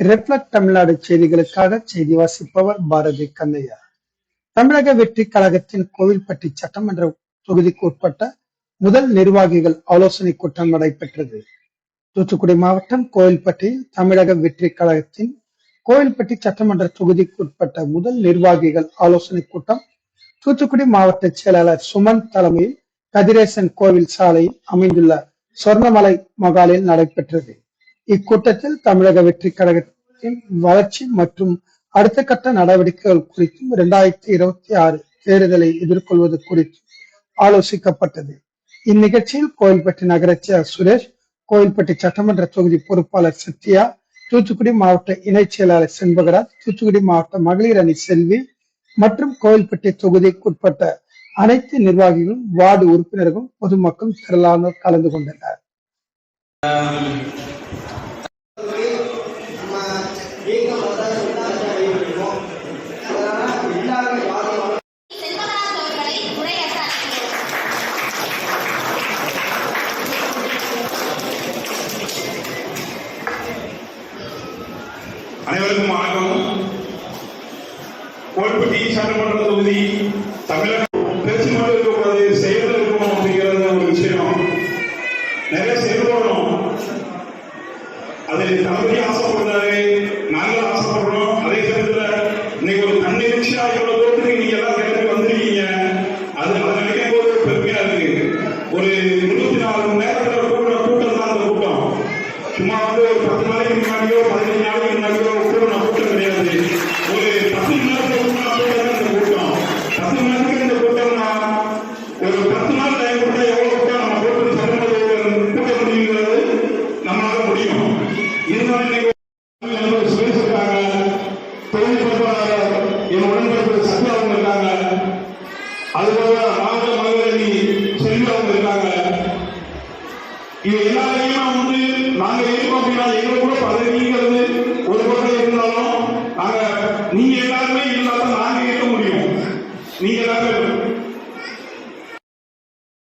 Reflect Tamil Nadu செய்திகளுக்காக செய்தி வாசிப்பவர் பாரதி கண்ணையா. தமிழக வெற்றி கழகத்தின் கோவில்பட்டி சட்டமன்ற தொகுதிக்கு உட்பட்ட முதல் நிர்வாகிகள் ஆலோசனை கூட்டம் நடைபெற்றது. தூத்துக்குடி மாவட்டம் கோவில்பட்டியில் தமிழக வெற்றி கழகத்தின் கோவில்பட்டி சட்டமன்ற தொகுதிக்கு உட்பட்ட முதல் நிர்வாகிகள் ஆலோசனை கூட்டம் தூத்துக்குடி மாவட்ட செயலாளர் சுமன் தலைமையில் கதிரேசன் கோவில் சாலையில் அமைந்துள்ள சொர்ணமலை மகாலில் நடைபெற்றது. இக்கூட்டத்தில் தமிழக வெற்றி கழகத்தின் வளர்ச்சி மற்றும் அடுத்த கட்ட நடவடிக்கைகள் குறித்தும் இரண்டாயிரத்தி இருபத்தி ஆறு தேர்தலை எதிர்கொள்வது குறித்தும் ஆலோசிக்கப்பட்டது. இந்நிகழ்ச்சியில் கோயில்பட்டி நகராட்சியர் சுரேஷ் கோயில்பட்டி சட்டமன்ற தொகுதி பொறுப்பாளர் சத்யா தூத்துக்குடி மாவட்ட இணைச் செயலாளர் செண்பகராஜ் தூத்துக்குடி மாவட்ட மகளிர் அணி செல்வி மற்றும் கோயில்பட்டி தொகுதிக்குட்பட்ட அனைத்து நிர்வாகிகளும் வார்டு உறுப்பினர்களும் பொதுமக்களும் திரளானோர் கலந்து கொண்டனர். அனைவருக்கும் வணக்கம். கோல்பட்டி சட்டமன்ற தொகுதி தமிழக பேச்சு மட்டும் இருக்கக்கூடாது செயல் இருக்கணும் அப்படிங்கிறது ஒரு விஷயம். நிறைய செயல்படணும். அது தளபதி ஆசைப்படுறாரு நாங்களும் ஆசைப்படுறோம். அதே சமயத்துல இன்னைக்கு ஒரு தன்னிச்சையா இவ்வளவு தூரத்துக்கு நீங்க எல்லாம் கிளம்பி வந்திருக்கீங்க. அது அதை நினைக்கும் போது பெருமையா இருக்கு. ஒரு இருபத்தி நாலு மணி நேரத்தில் கூடுற கூட்டம் தான் அந்த கூட்டம். சும்மா வந்து ஒரு பத்து நாளைக்கு முன்னாடியோ பதினஞ்சு பேசியிருக்காங்க தொழில் பொறுப்பாளர் என் உடன்பிறப்பு சத்யா இருக்காங்க. அதுபோல மாவட்ட மகளிரணி செல்வி இருக்காங்க. இது எல்லாரையும் வந்து நாங்க இருக்கோம் அப்படின்னா எங்களுக்கு கூட பதவிங்கிறது